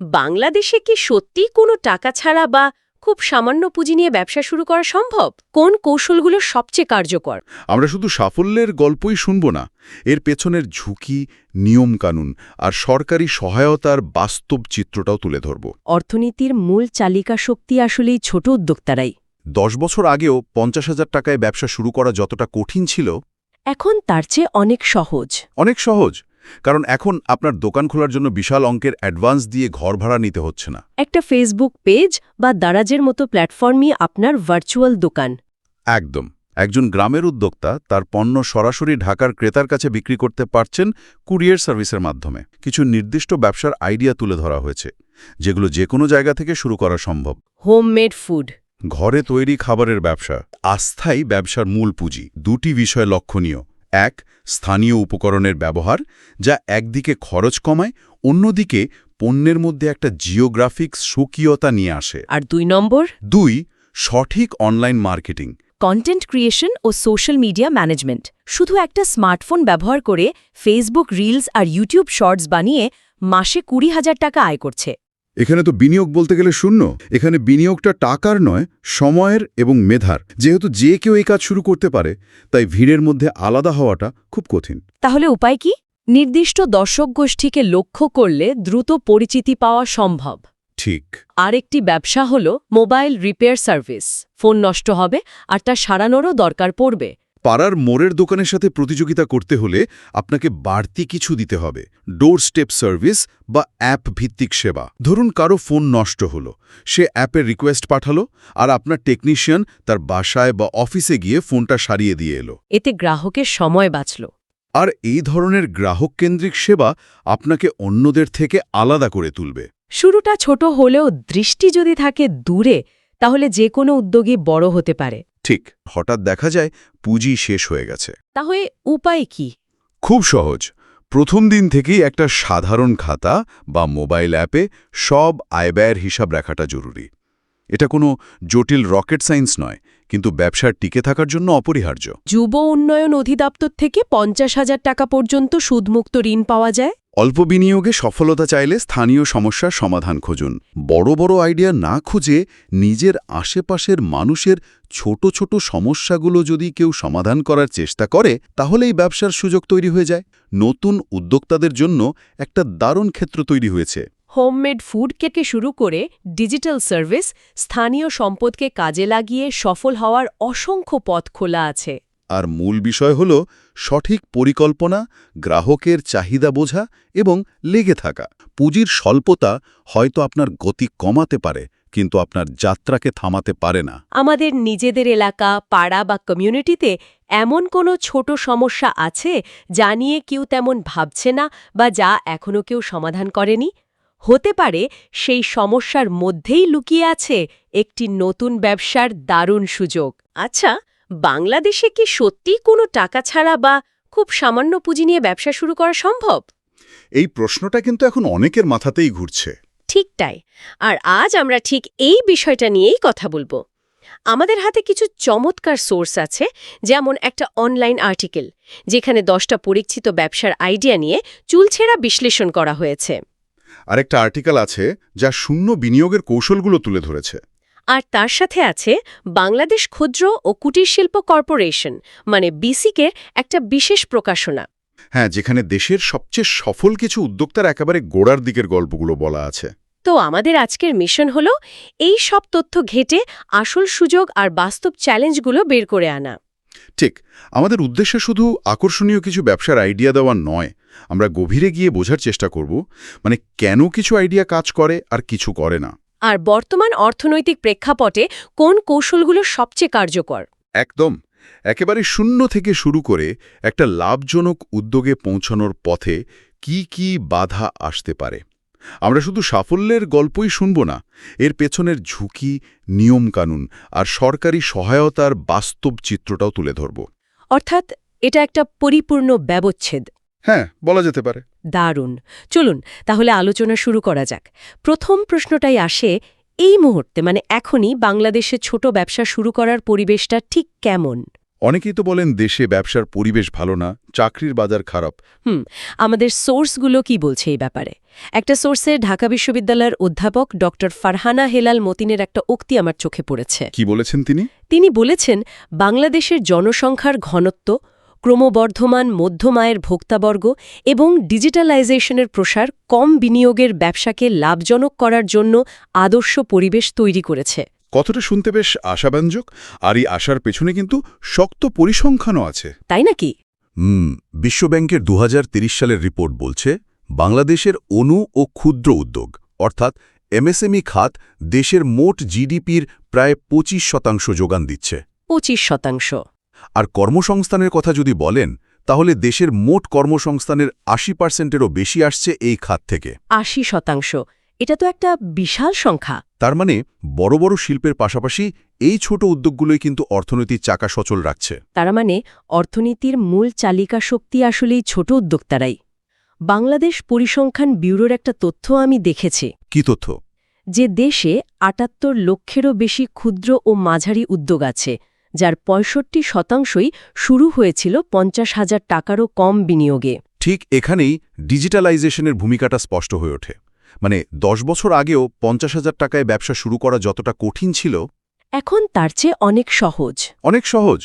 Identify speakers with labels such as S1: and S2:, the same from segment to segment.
S1: বাংলাদেশে কি সত্যি কোনো টাকা ছাড়া বা খুব সামান্য পুঁজি নিয়ে ব্যবসা শুরু করা সম্ভব? কোন কৌশলগুলো সবচেয়ে কার্যকর?
S2: আমরা শুধু সাফল্যের গল্পই শুনব না। এর পেছনের ঝুঁকি নিয়মকানুন আর সরকারি সহায়তার বাস্তব চিত্রটাও তুলে ধরব।
S1: অর্থনীতির মূল চালিকা শক্তি আসলেই ছোট উদ্যোক্তারাই।
S2: দশ বছর আগেও পঞ্চাশ হাজার টাকায় ব্যবসা শুরু করা যতটা কঠিন ছিল
S1: এখন তার চেয়ে অনেক সহজ।
S2: অনেক সহজ। কারণ এখন আপনার দোকান খোলার জন্য বিশাল অঙ্কের অ্যাডভান্স দিয়ে ঘর ভাড়া নিতে হচ্ছে না।
S1: একটা ফেসবুক পেজ বা দারাজের মতো প্ল্যাটফর্মই আপনার ভার্চুয়াল দোকান।
S2: একদম। একজন গ্রামের উদ্যোক্তা তার পণ্য সরাসরি ঢাকার ক্রেতার কাছে বিক্রি করতে পারছেন কুরিয়ার সার্ভিসের মাধ্যমে। কিছু নির্দিষ্ট ব্যবসার আইডিয়া তুলে ধরা হয়েছে যেগুলো যে কোনো জায়গা থেকে শুরু করা সম্ভব।
S1: Homemade food.
S2: ঘরে তৈরি খাবারের ব্যবসা আস্থাই ব্যবসার মূল পুঁজি দুটি বিষয় লক্ষণীয়। এক স্থানীয় উপকরণের ব্যবহার যা একদিকে খরচ কমায় অন্যদিকে পণ্যের মধ্যে একটা জিওগ্রাফিক স্বকীয়তা নিয়ে আসে।
S1: আর দুই নম্বর?
S2: দুই সঠিক অনলাইন মার্কেটিং।
S1: কন্টেন্ট ক্রিয়েশন ও সোশ্যাল মিডিয়া ম্যানেজমেন্ট। শুধু একটা স্মার্টফোন ব্যবহার করে ফেসবুক রিলস আর ইউটিউব শর্টস বানিয়ে মাসে কুড়ি হাজার টাকা আয় করছে।
S2: এখানে তো বিনিয়োগ বলতে গেলে শূন্য। এখানে বিনিয়োগটা টাকার নয় সময়ের এবং মেধার। যেহেতু যে কেউ এই কাজ শুরু করতে পারে তাই ভিড়ের মধ্যে আলাদা হওয়াটা খুব কঠিন।
S1: তাহলে উপায় কি? নির্দিষ্ট দর্শক গোষ্ঠীকে লক্ষ্য করলে দ্রুত পরিচিতি পাওয়া সম্ভব।
S2: ঠিক।
S1: আরেকটি ব্যবসা হল মোবাইল রিপেয়ার সার্ভিস। ফোন নষ্ট হবে আর তা সারানোরও দরকার পড়বে।
S2: পাড়ার মোড়ের দোকানের সাথে প্রতিযোগিতা করতে হলে আপনাকে বাড়তি কিছু দিতে হবে। ডোর স্টেপ সার্ভিস বা অ্যাপ ভিত্তিক সেবা। ধরুন কারও ফোন নষ্ট হলো। সে অ্যাপের রিকোয়েস্ট পাঠালো আর আপনার টেকনিশিয়ান তার বাসায় বা অফিসে গিয়ে ফোনটা সারিয়ে দিয়ে এলো।
S1: এতে গ্রাহকের সময় বাঁচল।
S2: আর এই ধরনের গ্রাহক কেন্দ্রিক সেবা আপনাকে অন্যদের থেকে আলাদা করে তুলবে।
S1: শুরুটা ছোট হলেও দৃষ্টি যদি থাকে দূরে তাহলে যে কোনো উদ্যোগী বড় হতে পারে।
S2: ঠিক হঠাৎ দেখা যায় পুঁজি শেষ হয়ে গেছে।
S1: তাহলে উপায় কি?
S2: খুব সহজ। প্রথম দিন থেকেই একটা সাধারণ খাতা বা মোবাইল অ্যাপে সব আয়ব্যয়ের হিসাব রাখাটা জরুরি। এটা কোনো জটিল রকেট সায়েন্স নয় কিন্তু ব্যবসার টিকে থাকার জন্য অপরিহার্য।
S1: যুব উন্নয়ন অধিদপ্তর থেকে পঞ্চাশ হাজার টাকা পর্যন্ত সুদমুক্ত ঋণ পাওয়া যায়?
S2: অল্প বিনিয়োগে সফলতা চাইলে স্থানীয় সমস্যার সমাধান খুঁজুন। বড় বড় আইডিয়া না খুঁজে নিজের আশেপাশের মানুষের ছোট ছোট সমস্যাগুলো যদি কেউ সমাধান করার চেষ্টা করে, তাহলেই ব্যবসার সুযোগ তৈরি হয়ে যায়। নতুন উদ্যোক্তাদের জন্য একটা দারুণ ক্ষেত্র তৈরি হয়েছে।
S1: হোমমেড ফুড থেকে শুরু করে ডিজিটাল সার্ভিস, স্থানীয় সম্পদকে কাজে লাগিয়ে সফল হওয়ার অসংখ্য পথ খোলা আছে।
S2: আর মূল বিষয় হল সঠিক পরিকল্পনা, গ্রাহকের চাহিদা বোঝা এবং লেগে থাকা। পুঁজির স্বল্পতা হয়তো আপনার গতি কমাতে পারে, কিন্তু আপনার যাত্রাকে থামাতে পারে না।
S1: আমাদের নিজেদের এলাকা, পাড়া বা কমিউনিটিতে এমন কোনো ছোট সমস্যা আছে যা নিয়ে কেউ তেমন ভাবছে না বা যা এখনও কেউ সমাধান করেনি? হতে পারে সেই সমস্যার মধ্যেই লুকিয়ে আছে একটি নতুন ব্যবসার দারুণ সুযোগ। আচ্ছা বাংলাদেশে কি সত্যি কোনো টাকা ছাড়া বা খুব সামান্য পুঁজি নিয়ে ব্যবসা শুরু করা সম্ভব?
S2: এই প্রশ্নটা কিন্তু এখন অনেকের মাথাতেই ঘুরছে।
S1: ঠিক তাই। আর আজ আমরা ঠিক এই বিষয়টা নিয়েই কথা বলব। আমাদের হাতে কিছু চমৎকার সোর্স আছে যেমন একটা অনলাইন আর্টিকেল যেখানে দশটা পরীক্ষিত ব্যবসার আইডিয়া নিয়ে চুলছেরা বিশ্লেষণ করা হয়েছে।
S2: আরেকটা আর্টিকেল আছে যা শূন্য বিনিয়োগের কৌশলগুলো তুলে ধরেছে।
S1: আর তার সাথে আছে বাংলাদেশ ক্ষুদ্র ও কুটির শিল্প কর্পোরেশন মানে বিসিকের একটা বিশেষ প্রকাশনা।
S2: হ্যাঁ যেখানে দেশের সবচেয়ে সফল কিছু উদ্যোক্তার একেবারে গোড়ার দিকের গল্পগুলো বলা আছে।
S1: তো আমাদের আজকের মিশন হলো এই সব তথ্য ঘেটে আসল সুযোগ আর বাস্তব চ্যালেঞ্জগুলো বের করে আনা।
S2: ঠিক আমাদের উদ্দেশ্য শুধু আকর্ষণীয় কিছু ব্যবসার আইডিয়া দেওয়া নয় আমরা গভীরে গিয়ে বোঝার চেষ্টা করব মানে কেন কিছু আইডিয়া কাজ করে আর কিছু করে না।
S1: আর বর্তমান অর্থনৈতিক প্রেক্ষাপটে কোন কৌশলগুলো সবচেয়ে কার্যকর?
S2: একদম। একেবারে শূন্য থেকে শুরু করে একটা লাভজনক উদ্যোগে পৌঁছানোর পথে কি কি বাধা আসতে পারে। আমরা শুধু সাফল্যের গল্পই শুনব না এর পেছনের ঝুঁকি নিয়মকানুন আর সরকারি সহায়তার বাস্তব চিত্রটাও তুলে ধরব।
S1: অর্থাৎ এটা একটা পরিপূর্ণ ব্যবচ্ছেদ।
S2: হ্যাঁ বলা যেতে পারে।
S1: দারুণ। চলুন তাহলে আলোচনা শুরু করা যাক। প্রথম প্রশ্নটাই আসে এই মুহূর্তে মানে এখনই বাংলাদেশে ছোট ব্যবসা শুরু করার পরিবেশটা ঠিক কেমন?
S2: অনেকেই তো বলেন দেশে ব্যবসার পরিবেশ ভালো না চাকরির বাজার খারাপ।
S1: হুম আমাদের সোর্সগুলো কি বলছে এই ব্যাপারে? একটা সোর্সে ঢাকা বিশ্ববিদ্যালয়ের অধ্যাপক ডক্টর ফারহানা হেলাল মতিনের একটা উক্তি আমার চোখে পড়েছে।
S2: কি বলেছেন তিনি?
S1: তিনি বলেছেন বাংলাদেশের জনসংখ্যার ঘনত্ব ক্রমবর্ধমান মধ্যম আয়ের ভোক্তাবর্গ এবং ডিজিটালাইজেশনের প্রসার কম বিনিয়োগের ব্যবসাকে লাভজনক করার জন্য আদর্শ পরিবেশ তৈরি করেছে।
S2: কথাটা শুনতে বেশ আশাব্যঞ্জক আর এই আশার পেছনে কিন্তু শক্ত পরিসংখ্যানও আছে।
S1: তাই নাকি?
S2: হুম বিশ্বব্যাংকের দু সালের রিপোর্ট বলছে বাংলাদেশের অণু ও ক্ষুদ্র উদ্যোগ অর্থাৎ এমএসএমই খাত দেশের মোট জিডিপির প্রায় পঁচিশ শতাংশ যোগান দিচ্ছে।
S1: পঁচিশ শতাংশ।
S2: আর কর্মসংস্থানের কথা যদি বলেন তাহলে দেশের মোট কর্মসংস্থানের আশি পার্সেন্টেরও বেশি আসছে এই খাত থেকে।
S1: আশি শতাংশ। এটা তো একটা বিশাল সংখ্যা।
S2: তার মানে বড় বড় শিল্পের পাশাপাশি এই ছোট উদ্যোগগুলোই কিন্তু অর্থনীতির চাকা সচল রাখছে।
S1: তারা মানে অর্থনীতির মূল চালিকা শক্তি আসলেই ছোট উদ্যোক্তারাই। বাংলাদেশ পরিসংখ্যান ব্যুরোর একটা তথ্য আমি দেখেছি।
S2: কি তথ্য?
S1: যে দেশে আটাত্তর লক্ষেরও বেশি ক্ষুদ্র ও মাঝারি উদ্যোগ আছে। যার পঁয়ষট্টি শতাংশই শুরু হয়েছিল পঞ্চাশ হাজার টাকারও কম বিনিয়োগে।
S2: ঠিক এখানেই ডিজিটালাইজেশনের ভূমিকাটা স্পষ্ট হয়ে ওঠে। মানে দশ বছর আগেও পঞ্চাশ হাজার টাকায় ব্যবসা শুরু করা যতটা কঠিন ছিল
S1: এখন তার চেয়ে অনেক সহজ।
S2: অনেক সহজ।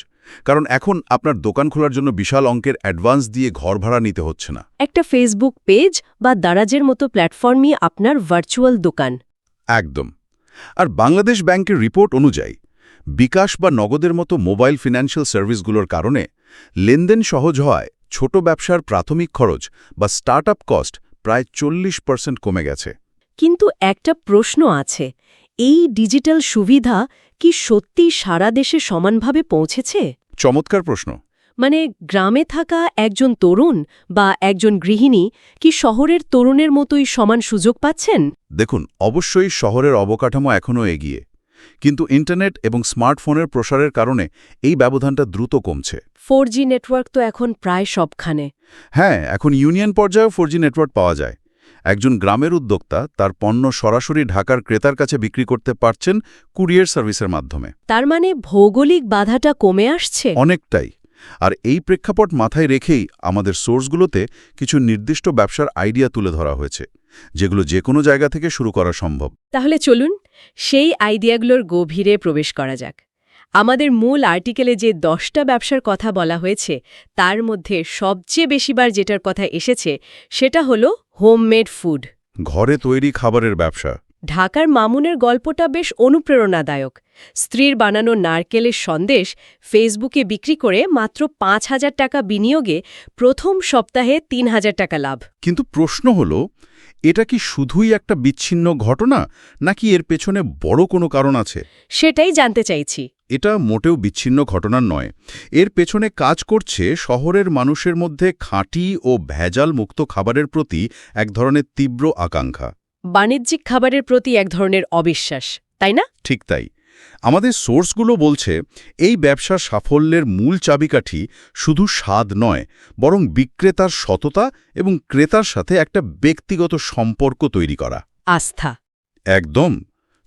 S2: কারণ এখন আপনার দোকান খোলার জন্য বিশাল অঙ্কের অ্যাডভান্স দিয়ে ঘর ভাড়া নিতে হচ্ছে না।
S1: একটা ফেসবুক পেজ বা দারাজের মতো প্ল্যাটফর্মই আপনার ভার্চুয়াল দোকান।
S2: একদম। আর বাংলাদেশ ব্যাংকের রিপোর্ট অনুযায়ী বিকাশ বা নগদের মতো মোবাইল ফিনান্সিয়াল সার্ভিসগুলোর কারণে লেনদেন সহজ হওয়ায় ছোট ব্যবসার প্রাথমিক খরচ বা স্টার্টআপ কস্ট প্রায় চল্লিশ পার্সেন্ট কমে গেছে।
S1: কিন্তু একটা প্রশ্ন আছে এই ডিজিটাল সুবিধা কি সত্যি সারা দেশে সমানভাবে পৌঁছেছে?
S2: চমৎকার প্রশ্ন।
S1: মানে গ্রামে থাকা একজন তরুণ বা একজন গৃহিণী কি শহরের তরুণের মতোই সমান সুযোগ পাচ্ছেন?
S2: দেখুন অবশ্যই শহরের অবকাঠামো এখনও এগিয়ে। কিন্তু ইন্টারনেট এবং স্মার্টফোনের প্রসারের কারণে এই ব্যবধানটা দ্রুত কমছে।
S1: ফোর নেটওয়ার্ক তো এখন প্রায় সবখানে।
S2: হ্যাঁ এখন ইউনিয়ন পর্যায়েও ফোর নেটওয়ার্ক পাওয়া যায়। একজন গ্রামের উদ্যোক্তা তার পণ্য সরাসরি ঢাকার ক্রেতার কাছে বিক্রি করতে পারছেন কুরিয়ার সার্ভিসের মাধ্যমে।
S1: তার মানে ভৌগোলিক বাধাটা কমে আসছে?
S2: অনেকটাই। আর এই প্রেক্ষাপট মাথায় রেখেই আমাদের সোর্সগুলোতে কিছু নির্দিষ্ট ব্যবসার আইডিয়া তুলে ধরা হয়েছে। যেগুলো যে কোনো জায়গা থেকে শুরু করা সম্ভব।
S1: তাহলে চলুন সেই আইডিয়াগুলোর গভীরে প্রবেশ করা যাক। আমাদের মূল আর্টিকেলে যে দশটা ব্যবসার কথা বলা হয়েছে তার মধ্যে সবচেয়ে বেশিবার যেটার কথা এসেছে সেটা হলো হোমমেড ফুড।
S2: ঘরে তৈরি খাবারের ব্যবসা।
S1: ঢাকার মামুনের গল্পটা বেশ অনুপ্রেরণাদায়ক। স্ত্রীর বানানো নারকেলের সন্দেশ ফেসবুকে বিক্রি করে মাত্র পাঁচ হাজার টাকা বিনিয়োগে প্রথম সপ্তাহে তিন হাজার টাকা লাভ।
S2: কিন্তু প্রশ্ন হল এটা কি শুধুই একটা বিচ্ছিন্ন ঘটনা নাকি এর পেছনে বড় কোনো কারণ আছে?
S1: সেটাই জানতে চাইছি।
S2: এটা মোটেও বিচ্ছিন্ন ঘটনা নয়। এর পেছনে কাজ করছে শহরের মানুষের মধ্যে খাঁটি ও ভেজাল মুক্ত খাবারের প্রতি এক ধরনের তীব্র আকাঙ্ক্ষা।
S1: বাণিজ্যিক খাবারের প্রতি এক ধরনের অবিশ্বাস তাই না?
S2: ঠিক তাই। আমাদের সোর্সগুলো বলছে এই ব্যবসার সাফল্যের মূল চাবিকাঠি শুধু স্বাদ নয় বরং বিক্রেতার সততা এবং ক্রেতার সাথে একটা ব্যক্তিগত সম্পর্ক তৈরি করা।
S1: আস্থা।
S2: একদম।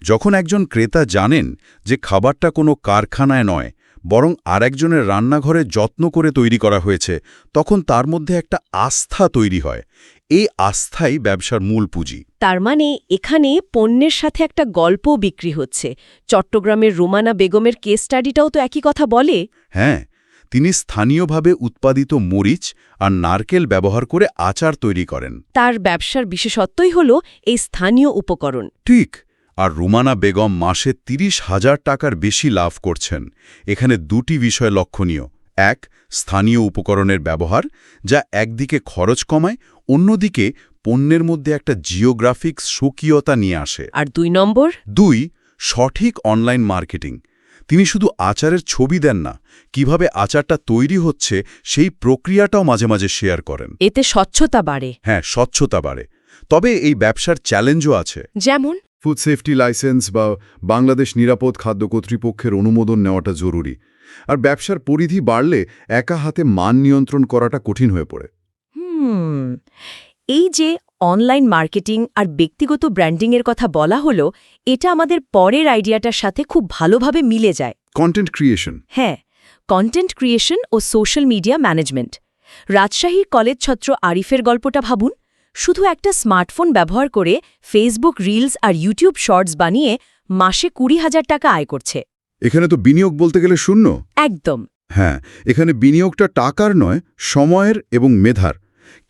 S2: যখন একজন ক্রেতা জানেন যে খাবারটা কোনো কারখানায় নয় বরং আরেকজনের রান্নাঘরে যত্ন করে তৈরি করা হয়েছে তখন তার মধ্যে একটা আস্থা তৈরি হয়। এই আস্থাই ব্যবসার মূল পুঁজি।
S1: তার মানে এখানে পণ্যের সাথে একটা গল্প বিক্রি হচ্ছে। চট্টগ্রামের রোমানা বেগমের কেস স্টাডিটাও তো একই কথা বলে।
S2: হ্যাঁ তিনি স্থানীয়ভাবে উৎপাদিত মরিচ আর নারকেল ব্যবহার করে আচার তৈরি করেন।
S1: তার ব্যবসার বিশেষত্বই হল এই স্থানীয় উপকরণ।
S2: ঠিক আর রুমানা বেগম মাসে তিরিশ হাজার টাকার বেশি লাভ করছেন। এখানে দুটি বিষয় লক্ষণীয়। এক স্থানীয় উপকরণের ব্যবহার যা একদিকে খরচ কমায় অন্যদিকে পণ্যের মধ্যে একটা জিওগ্রাফিক স্বকীয়তা নিয়ে আসে।
S1: আর দুই নম্বর?
S2: দুই সঠিক অনলাইন মার্কেটিং। তিনি শুধু আচারের ছবি দেন না কীভাবে আচারটা তৈরি হচ্ছে সেই প্রক্রিয়াটাও মাঝে মাঝে শেয়ার করেন।
S1: এতে স্বচ্ছতা বাড়ে।
S2: হ্যাঁ স্বচ্ছতা বাড়ে। তবে এই ব্যবসার চ্যালেঞ্জও আছে।
S1: যেমন?
S3: ফুড সেফটি লাইসেন্স বা বাংলাদেশ নিরাপদ খাদ্য কর্তৃপক্ষের অনুমোদন নেওয়াটা জরুরি। আর ব্যবসার পরিধি বাড়লে একা হাতে মান নিয়ন্ত্রণ করাটা কঠিন হয়ে পড়ে।
S1: হুম এই যে অনলাইন মার্কেটিং আর ব্যক্তিগত ব্র্যান্ডিংয়ের কথা বলা হলো এটা আমাদের পরের আইডিয়াটার সাথে খুব ভালোভাবে মিলে যায়।
S3: কন্টেন্ট ক্রিয়েশন
S1: হ্যাঁ কন্টেন্ট ক্রিয়েশন ও সোশ্যাল মিডিয়া ম্যানেজমেন্ট রাজশাহীর কলেজ ছাত্র আরিফের গল্পটা ভাবুন। শুধু একটা স্মার্টফোন ব্যবহার করে ফেসবুক রিলস আর ইউটিউব শর্টস বানিয়ে মাসে কুড়ি হাজার টাকা আয় করছে।
S2: এখানে তো বিনিয়োগ বলতে গেলে শূন্য?
S1: একদম।
S2: হ্যাঁ এখানে বিনিয়োগটা টাকার নয় সময়ের এবং মেধার।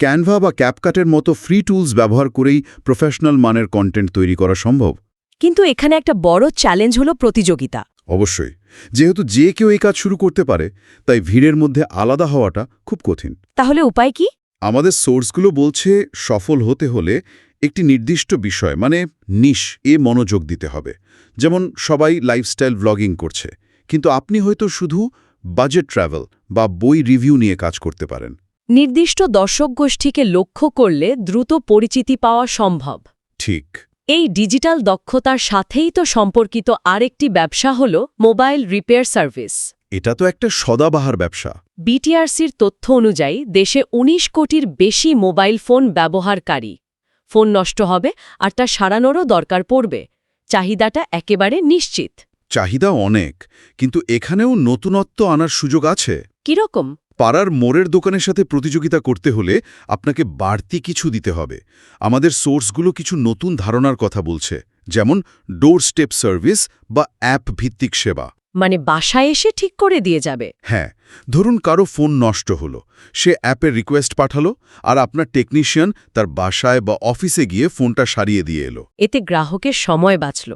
S2: ক্যানভা বা ক্যাপকাটের মতো ফ্রি টুলস ব্যবহার করেই প্রফেশনাল মানের কন্টেন্ট তৈরি করা সম্ভব।
S1: কিন্তু এখানে একটা বড় চ্যালেঞ্জ হলো প্রতিযোগিতা।
S2: অবশ্যই। যেহেতু যে কেউ এই কাজ শুরু করতে পারে তাই ভিড়ের মধ্যে আলাদা হওয়াটা খুব কঠিন।
S1: তাহলে উপায় কি?
S2: আমাদের সোর্সগুলো বলছে সফল হতে হলে একটি নির্দিষ্ট বিষয় মানে নিশ এ মনোযোগ দিতে হবে। যেমন সবাই লাইফস্টাইল ব্লগিং করছে কিন্তু আপনি হয়তো শুধু বাজেট ট্রাভেল বা বই রিভিউ নিয়ে কাজ করতে পারেন।
S1: নির্দিষ্ট দর্শক গোষ্ঠীকে লক্ষ্য করলে দ্রুত পরিচিতি পাওয়া সম্ভব।
S2: ঠিক।
S1: এই ডিজিটাল দক্ষতার সাথেই তো সম্পর্কিত আরেকটি ব্যবসা হল মোবাইল রিপেয়ার সার্ভিস
S2: এটা তো একটা সদাবাহার ব্যবসা।
S1: বিটিআরসির তথ্য অনুযায়ী দেশে ১৯ কোটির বেশি মোবাইল ফোন ব্যবহারকারী। ফোন নষ্ট হবে আর তা সারানোরও দরকার পড়বে। চাহিদাটা একেবারে নিশ্চিত।
S2: চাহিদা অনেক কিন্তু এখানেও নতুনত্ব আনার সুযোগ আছে।
S1: কীরকম?
S2: পাড়ার মোড়ের দোকানের সাথে প্রতিযোগিতা করতে হলে আপনাকে বাড়তি কিছু দিতে হবে। আমাদের সোর্সগুলো কিছু নতুন ধারণার কথা বলছে যেমন ডোর স্টেপ সার্ভিস বা অ্যাপ ভিত্তিক সেবা।
S1: মানে বাসায় এসে ঠিক করে দিয়ে যাবে।
S2: হ্যাঁ ধরুন কারও ফোন নষ্ট হলো সে অ্যাপে রিকোয়েস্ট পাঠালো আর আপনার টেকনিশিয়ান তার বাসায় বা অফিসে গিয়ে ফোনটা সারিয়ে দিয়ে এলো।
S1: এতে গ্রাহকের সময় বাঁচল।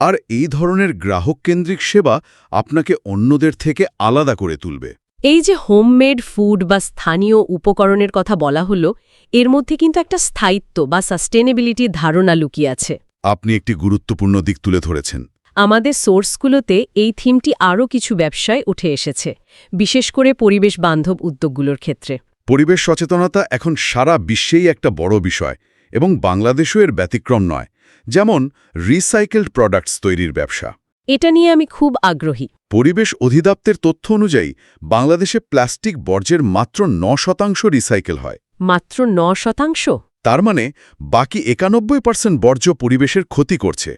S2: আর এই ধরনের গ্রাহক কেন্দ্রিক সেবা আপনাকে অন্যদের থেকে আলাদা করে তুলবে।
S1: এই যে হোমমেড ফুড বা স্থানীয় উপকরণের কথা বলা হলো এর মধ্যে কিন্তু একটা স্থায়িত্ব বা সাস্টেনেবিলিটির ধারণা লুকিয়ে আছে।
S2: আপনি একটি গুরুত্বপূর্ণ দিক তুলে ধরেছেন।
S1: আমাদের সোর্সগুলোতে এই থিমটি আরও কিছু ব্যবসায় উঠে এসেছে বিশেষ করে পরিবেশ বান্ধব উদ্যোগগুলোর ক্ষেত্রে।
S2: পরিবেশ সচেতনতা এখন সারা বিশ্বেই একটা বড় বিষয় এবং বাংলাদেশও এর ব্যতিক্রম নয় যেমন রিসাইকেলড প্রোডাক্টস তৈরির ব্যবসা।
S1: এটা নিয়ে আমি খুব আগ্রহী।
S2: পরিবেশ অধিদপ্তের তথ্য অনুযায়ী বাংলাদেশে প্লাস্টিক বর্জ্যের মাত্র ন শতাংশ রিসাইকেল হয়।
S1: মাত্র ন শতাংশ?
S2: তার মানে বাকি একানব্বই পার্সেন্ট বর্জ্য পরিবেশের ক্ষতি করছে।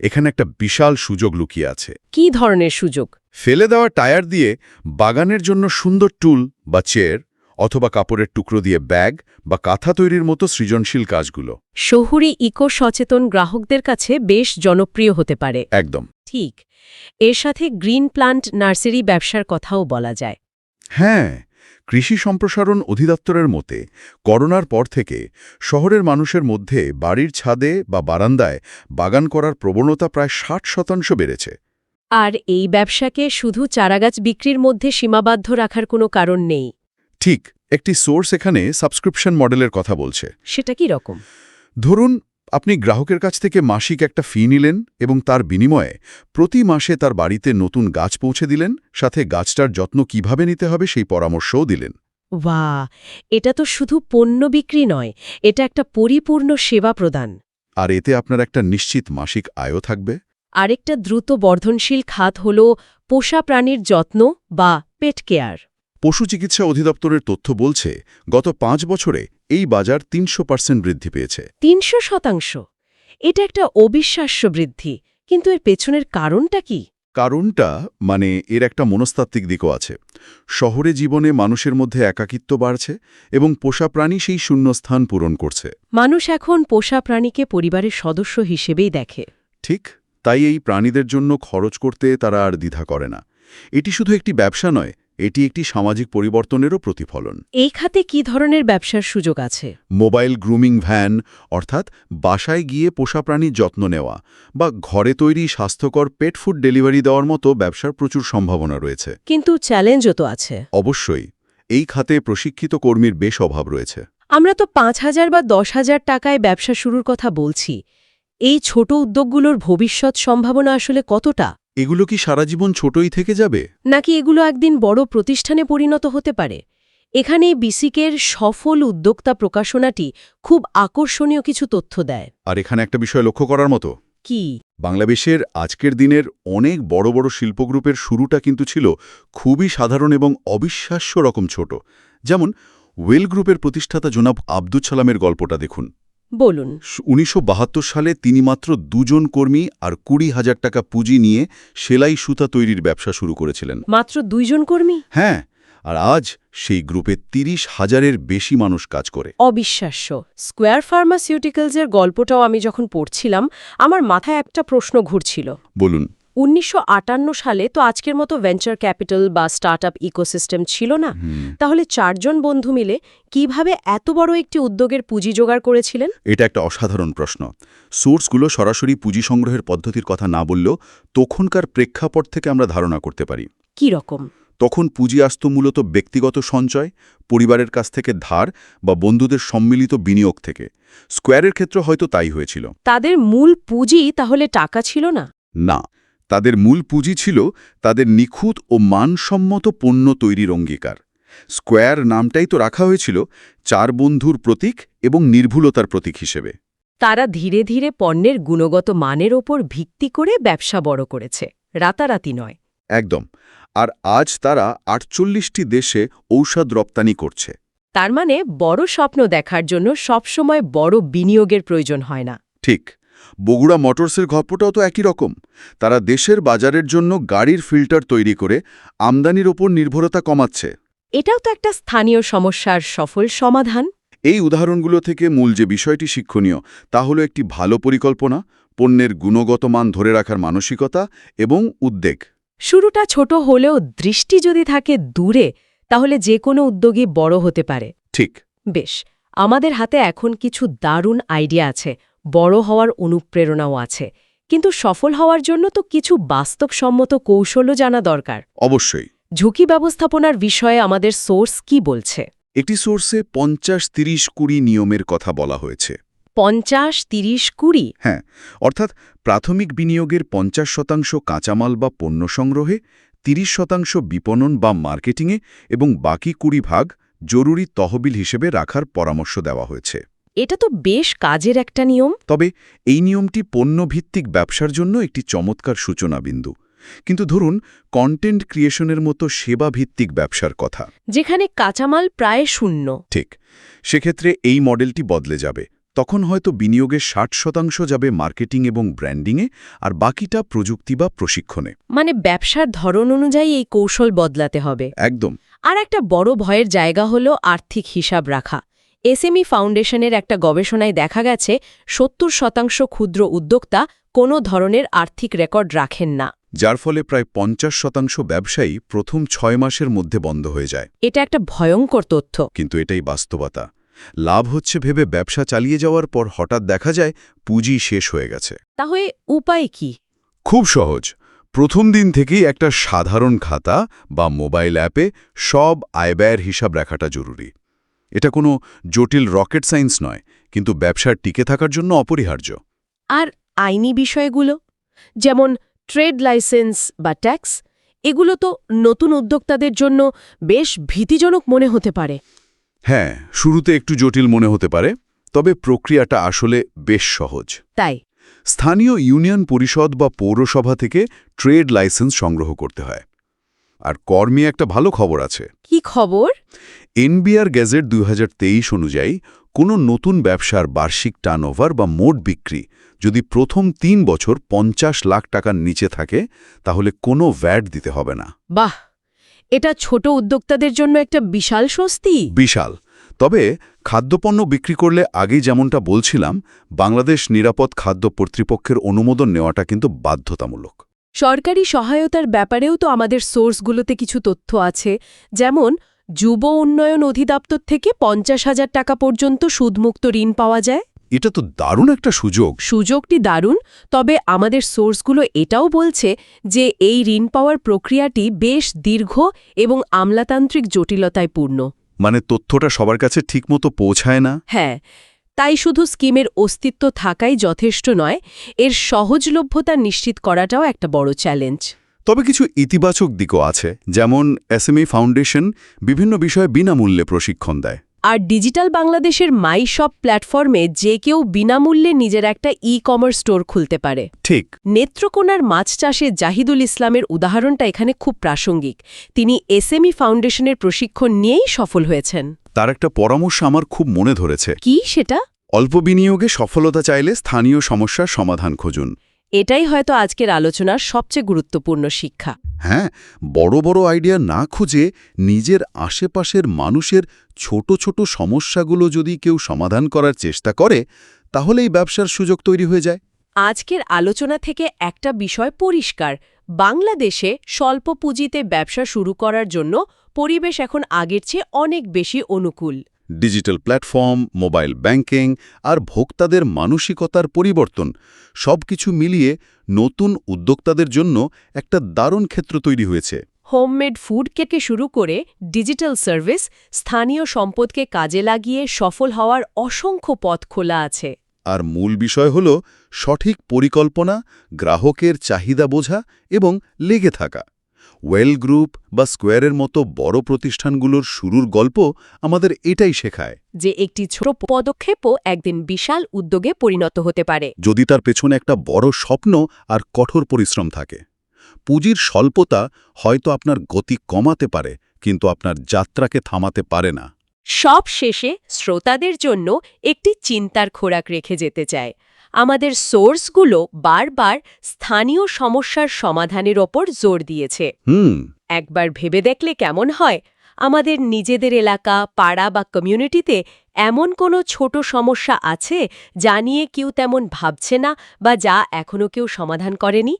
S2: এখানে একটা বিশাল সুযোগ লুকিয়ে আছে।
S1: কি ধরনের সুযোগ?
S2: ফেলে দেওয়া টায়ার দিয়ে বাগানের জন্য সুন্দর টুল বা চেয়ার অথবা কাপড়ের টুকরো দিয়ে ব্যাগ বা কাঁথা তৈরির মতো সৃজনশীল কাজগুলো।
S1: শহুরি ইকো সচেতন গ্রাহকদের কাছে বেশ জনপ্রিয় হতে পারে।
S2: একদম।
S1: ঠিক। এর সাথে গ্রিন প্লান্ট নার্সারি ব্যবসার কথাও বলা যায়।
S2: হ্যাঁ কৃষি সম্প্রসারণ অধিদপ্তরের মতে করোনার পর থেকে শহরের মানুষের মধ্যে বাড়ির ছাদে বা বারান্দায় বাগান করার প্রবণতা প্রায় ষাট শতাংশ বেড়েছে।
S1: আর এই ব্যবসাকে শুধু চারাগাছ বিক্রির মধ্যে সীমাবদ্ধ রাখার কোনো কারণ নেই।
S2: ঠিক একটি সোর্স এখানে সাবস্ক্রিপশন মডেলের কথা বলছে।
S1: সেটা কি রকম?
S2: ধরুন আপনি গ্রাহকের কাছ থেকে মাসিক একটা ফি নিলেন এবং তার বিনিময়ে প্রতি মাসে তার বাড়িতে নতুন গাছ পৌঁছে দিলেন সাথে গাছটার যত্ন কীভাবে নিতে হবে সেই পরামর্শও দিলেন।
S1: ওয়া এটা তো শুধু পণ্য বিক্রি নয় এটা একটা পরিপূর্ণ সেবা প্রদান।
S2: আর এতে আপনার একটা নিশ্চিত মাসিক আয়ও থাকবে।
S1: আরেকটা দ্রুত বর্ধনশীল খাত হল পোষা প্রাণীর যত্ন বা পেট কেয়ার।
S2: পশু চিকিৎসা অধিদপ্তরের তথ্য বলছে গত পাঁচ বছরে এই বাজার তিনশো পার্সেন্ট বৃদ্ধি পেয়েছে।
S1: তিনশো শতাংশ। এটা একটা অবিশ্বাস্য বৃদ্ধি কিন্তু এর পেছনের কারণটা কি?
S2: কারণটা মানে এর একটা মনস্তাত্ত্বিক দিকও আছে। শহরে জীবনে মানুষের মধ্যে একাকিত্ব বাড়ছে এবং পোষা প্রাণী সেই শূন্যস্থান পূরণ করছে।
S1: মানুষ এখন পোষা প্রাণীকে পরিবারের সদস্য হিসেবেই দেখে।
S2: ঠিক তাই এই প্রাণীদের জন্য খরচ করতে তারা আর দ্বিধা করে না। এটি শুধু একটি ব্যবসা নয় এটি একটি সামাজিক পরিবর্তনেরও প্রতিফলন।
S1: এই খাতে কি ধরনের ব্যবসার সুযোগ আছে?
S2: মোবাইল গ্রুমিং ভ্যান অর্থাৎ বাসায় গিয়ে পোষা প্রাণীর যত্ন নেওয়া বা ঘরে তৈরি স্বাস্থ্যকর পেট ফুড ডেলিভারি দেওয়ার মতো ব্যবসার প্রচুর সম্ভাবনা রয়েছে।
S1: কিন্তু চ্যালেঞ্জও তো আছে।
S2: অবশ্যই এই খাতে প্রশিক্ষিত কর্মীর বেশ অভাব রয়েছে।
S1: আমরা তো পাঁচ হাজার বা দশ হাজার টাকায় ব্যবসা শুরুর কথা বলছি। এই ছোট উদ্যোগগুলোর ভবিষ্যৎ সম্ভাবনা আসলে কতটা?
S2: এগুলো কি সারা জীবন ছোটই থেকে যাবে?
S1: নাকি এগুলো একদিন বড় প্রতিষ্ঠানে পরিণত হতে পারে? এখানে বিসিকের সফল উদ্যোক্তা প্রকাশনাটি খুব আকর্ষণীয় কিছু তথ্য দেয়।
S2: আর এখানে একটা বিষয় লক্ষ্য করার মতো।
S1: কি?
S2: বাংলাদেশের আজকের দিনের অনেক বড় বড় শিল্পগ্রুপের শুরুটা কিন্তু ছিল খুবই সাধারণ এবং অবিশ্বাস্য রকম ছোট। যেমন ওয়েল গ্রুপের প্রতিষ্ঠাতা জনাব আব্দুল সালামের গল্পটা দেখুন।
S1: বলুন।
S2: উনিশশো বাহাত্তর সালে তিনি মাত্র দুজন কর্মী আর কুড়ি হাজার টাকা পুঁজি নিয়ে সেলাই সুতা তৈরির ব্যবসা শুরু করেছিলেন।
S1: মাত্র দুইজন কর্মী?
S2: হ্যাঁ আর আজ সেই গ্রুপে তিরিশ হাজারের বেশি মানুষ কাজ করে।
S1: অবিশ্বাস্য। স্কোয়ার ফার্মাসিউটিক্যালসের গল্পটাও আমি যখন পড়ছিলাম আমার মাথায় একটা প্রশ্ন ঘুরছিল।
S2: বলুন।
S1: উনিশশো আটান্ন সালে তো আজকের মতো ভেঞ্চার ক্যাপিটাল বা স্টার্টআপ ইকোসিস্টেম ছিল না। তাহলে চারজন বন্ধু মিলে কীভাবে এত বড় একটি উদ্যোগের পুঁজি জোগাড় করেছিলেন?
S2: এটা একটা অসাধারণ প্রশ্ন। সোর্সগুলো সরাসরি পুঁজি সংগ্রহের পদ্ধতির কথা না বললেও তখনকার প্রেক্ষাপট থেকে আমরা ধারণা করতে পারি।
S1: কি রকম?
S2: তখন পুঁজি আসত মূলত ব্যক্তিগত সঞ্চয় পরিবারের কাছ থেকে ধার বা বন্ধুদের সম্মিলিত বিনিয়োগ থেকে। স্কোয়ারের ক্ষেত্রে হয়তো তাই হয়েছিল।
S1: তাদের মূল পুঁজি তাহলে টাকা ছিল না?
S2: না। তাদের মূল পুঁজি ছিল তাদের নিখুঁত ও মানসম্মত পণ্য তৈরির অঙ্গীকার। স্কোয়ার নামটাই তো রাখা হয়েছিল চার বন্ধুর প্রতীক এবং নির্ভুলতার প্রতীক হিসেবে।
S1: তারা ধীরে ধীরে পণ্যের গুণগত মানের ওপর ভিত্তি করে ব্যবসা বড় করেছে রাতারাতি নয়।
S2: একদম আর আজ তারা আটচল্লিশটি দেশে ঔষধ রপ্তানি করছে।
S1: তার মানে বড় স্বপ্ন দেখার জন্য সবসময় বড় বিনিয়োগের প্রয়োজন হয় না।
S2: ঠিক। বগুড়া মোটরসের গল্পটাও তো একই রকম। তারা দেশের বাজারের জন্য গাড়ির ফিল্টার তৈরি করে আমদানির ওপর নির্ভরতা কমাচ্ছে।
S1: এটাও তো একটা স্থানীয় সমস্যার সফল সমাধান।
S2: এই উদাহরণগুলো থেকে মূল যে বিষয়টি শিক্ষণীয় তা হলো একটি ভালো পরিকল্পনা পণ্যের গুণগত মান ধরে রাখার মানসিকতা এবং উদ্বেগ।
S1: শুরুটা ছোট হলেও দৃষ্টি যদি থাকে দূরে তাহলে যে কোনো উদ্যোগী বড় হতে পারে।
S2: ঠিক।
S1: বেশ আমাদের হাতে এখন কিছু দারুণ আইডিয়া আছে। বড় হওয়ার অনুপ্রেরণাও আছে। কিন্তু সফল হওয়ার জন্য তো কিছু বাস্তবসম্মত কৌশলও জানা দরকার।
S2: অবশ্যই।
S1: ঝুঁকি ব্যবস্থাপনার বিষয়ে আমাদের সোর্স কি বলছে?
S2: একটি সোর্সে পঞ্চাশ তিরিশ কুড়ি নিয়মের কথা বলা হয়েছে।
S1: পঞ্চাশ তিরিশ কুড়ি?
S2: হ্যাঁ অর্থাৎ প্রাথমিক বিনিয়োগের পঞ্চাশ শতাংশ কাঁচামাল বা পণ্য সংগ্রহে তিরিশ শতাংশ বিপণন বা মার্কেটিংয়ে এবং বাকি কুড়ি ভাগ জরুরি তহবিল হিসেবে রাখার পরামর্শ দেওয়া হয়েছে।
S1: এটা তো বেশ কাজের একটা নিয়ম।
S2: তবে এই নিয়মটি পণ্যভিত্তিক ব্যবসার জন্য একটি চমৎকার সূচনা বিন্দু। কিন্তু ধরুন কন্টেন্ট ক্রিয়েশনের মতো সেবাভিত্তিক ব্যবসার কথা।
S1: যেখানে কাঁচামাল প্রায় শূন্য।
S2: ঠিক। সেক্ষেত্রে এই মডেলটি বদলে যাবে। তখন হয়তো বিনিয়োগের ষাট শতাংশ যাবে মার্কেটিং এবং ব্র্যান্ডিংয়ে আর বাকিটা প্রযুক্তি বা প্রশিক্ষণে।
S1: মানে ব্যবসার ধরন অনুযায়ী এই কৌশল বদলাতে হবে।
S2: একদম।
S1: আর একটা বড় ভয়ের জায়গা হল আর্থিক হিসাব রাখা। এসএমই ফাউন্ডেশনের একটা গবেষণায় দেখা গেছে সত্তর শতাংশ ক্ষুদ্র উদ্যোক্তা কোনো ধরনের আর্থিক রেকর্ড রাখেন না।
S2: যার ফলে প্রায় পঞ্চাশ শতাংশ ব্যবসায়ী প্রথম ছয় মাসের মধ্যে বন্ধ হয়ে যায়।
S1: এটা একটা ভয়ঙ্কর তথ্য।
S2: কিন্তু এটাই বাস্তবতা। লাভ হচ্ছে ভেবে ব্যবসা চালিয়ে যাওয়ার পর হঠাৎ দেখা যায় পুঁজি শেষ হয়ে গেছে।
S1: তাহলে উপায় কি?
S2: খুব সহজ। প্রথম দিন থেকেই একটা সাধারণ খাতা বা মোবাইল অ্যাপে সব আয় ব্যয়ের হিসাব রাখাটা জরুরি। এটা কোনো জটিল রকেট সায়েন্স নয় কিন্তু ব্যবসার টিকে থাকার জন্য অপরিহার্য।
S1: আর আইনি বিষয়গুলো যেমন ট্রেড লাইসেন্স বা ট্যাক্স এগুলো তো নতুন উদ্যোক্তাদের জন্য বেশ ভীতিজনক মনে হতে পারে।
S2: হ্যাঁ শুরুতে একটু জটিল মনে হতে পারে তবে প্রক্রিয়াটা আসলে বেশ সহজ।
S1: তাই।
S2: স্থানীয় ইউনিয়ন পরিষদ বা পৌরসভা থেকে ট্রেড লাইসেন্স সংগ্রহ করতে হয়। আর কর্মী একটা ভালো খবর আছে।
S1: কি খবর?
S2: এনবিআর গ্যাজেট দুই হাজার তেইশ অনুযায়ী কোনো নতুন ব্যবসার বার্ষিক টার্নওভার বা মোট বিক্রি যদি প্রথম তিন বছর পঞ্চাশ লাখ টাকার নিচে থাকে তাহলে কোনো ভ্যাট দিতে হবে না।
S1: বাহ! এটা ছোট উদ্যোক্তাদের জন্য একটা বিশাল স্বস্তি।
S2: বিশাল। তবে খাদ্যপণ্য বিক্রি করলে আগেই যেমনটা বলছিলাম বাংলাদেশ নিরাপদ খাদ্য কর্তৃপক্ষের অনুমোদন নেওয়াটা কিন্তু বাধ্যতামূলক।
S1: সরকারি সহায়তার ব্যাপারেও তো আমাদের সোর্সগুলোতে কিছু তথ্য আছে যেমন যুব উন্নয়ন অধিদপ্তর থেকে পঞ্চাশ হাজার টাকা পর্যন্ত সুদমুক্ত ঋণ পাওয়া যায়।
S2: এটা তো দারুণ একটা সুযোগ।
S1: সুযোগটি দারুণ তবে আমাদের সোর্সগুলো এটাও বলছে যে এই ঋণ পাওয়ার প্রক্রিয়াটি বেশ দীর্ঘ এবং আমলাতান্ত্রিক জটিলতায় পূর্ণ।
S2: মানে তথ্যটা সবার কাছে ঠিকমতো পৌঁছায় না?
S1: হ্যাঁ তাই শুধু স্কিমের অস্তিত্ব থাকাই যথেষ্ট নয় এর সহজলভ্যতা নিশ্চিত করাটাও একটা বড় চ্যালেঞ্জ।
S2: তবে কিছু ইতিবাচক দিকও আছে যেমন এসএমই ফাউন্ডেশন বিভিন্ন বিষয়ে বিনামূল্যে প্রশিক্ষণ দেয়।
S1: আর ডিজিটাল বাংলাদেশের মাই শপ প্ল্যাটফর্মে যে কেউ বিনামূল্যে নিজের একটা ই কমার্স স্টোর খুলতে পারে।
S2: ঠিক।
S1: নেত্রকোনার মাছ চাষে জাহিদুল ইসলামের উদাহরণটা এখানে খুব প্রাসঙ্গিক। তিনি এসএমই ফাউন্ডেশনের প্রশিক্ষণ নিয়েই সফল হয়েছেন।
S2: তার একটা পরামর্শ আমার খুব মনে ধরেছে।
S1: কি সেটা?
S2: অল্প বিনিয়োগে সফলতা চাইলে স্থানীয় সমস্যার সমাধান খুঁজুন।
S1: এটাই হয়তো আজকের আলোচনার সবচেয়ে গুরুত্বপূর্ণ শিক্ষা।
S2: হ্যাঁ বড় বড় আইডিয়া না খুঁজে নিজের আশেপাশের মানুষের ছোট ছোট সমস্যাগুলো যদি কেউ সমাধান করার চেষ্টা করে তাহলে এই ব্যবসার সুযোগ তৈরি হয়ে যায়।
S1: আজকের আলোচনা থেকে একটা বিষয় পরিষ্কার। বাংলাদেশে স্বল্প পুঁজিতে ব্যবসা শুরু করার জন্য পরিবেশ এখন আগের চেয়ে অনেক বেশি অনুকূল।
S2: ডিজিটাল প্ল্যাটফর্ম মোবাইল ব্যাংকিং আর ভোক্তাদের মানসিকতার পরিবর্তন সবকিছু মিলিয়ে নতুন উদ্যোক্তাদের জন্য একটা দারুণ ক্ষেত্র তৈরি হয়েছে।
S1: হোমমেড ফুড থেকে শুরু করে ডিজিটাল সার্ভিস স্থানীয় সম্পদকে কাজে লাগিয়ে সফল হওয়ার অসংখ্য পথ খোলা আছে।
S2: আর মূল বিষয় হল সঠিক পরিকল্পনা গ্রাহকের চাহিদা বোঝা এবং লেগে থাকা। ওয়েল গ্রুপ বা স্কোয়ারের মতো বড় প্রতিষ্ঠানগুলোর শুরুর গল্প আমাদের এটাই শেখায়।
S1: যে একটি ছোট পদক্ষেপও একদিন বিশাল উদ্যোগে পরিণত হতে পারে।
S2: যদি তার পেছনে একটা বড় স্বপ্ন আর কঠোর পরিশ্রম থাকে। পুঁজির স্বল্পতা হয়তো আপনার গতি কমাতে পারে কিন্তু আপনার যাত্রাকে থামাতে পারে না।
S1: সব শেষে শ্রোতাদের জন্য একটি চিন্তার খোরাক রেখে যেতে চায়। আমাদের সোর্সগুলো বারবার স্থানীয় সমস্যার সমাধানের ওপর জোর দিয়েছে। একবার ভেবে দেখলে কেমন হয়? আমাদের নিজেদের এলাকা পাড়া বা কমিউনিটিতে এমন কোনো ছোট সমস্যা আছে যা নিয়ে কেউ তেমন ভাবছে না বা যা এখনও কেউ সমাধান করেনি?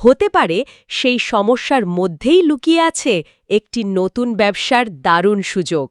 S1: হতে পারে সেই সমস্যার মধ্যেই লুকিয়ে আছে একটি নতুন ব্যবসার দারুণ সুযোগ।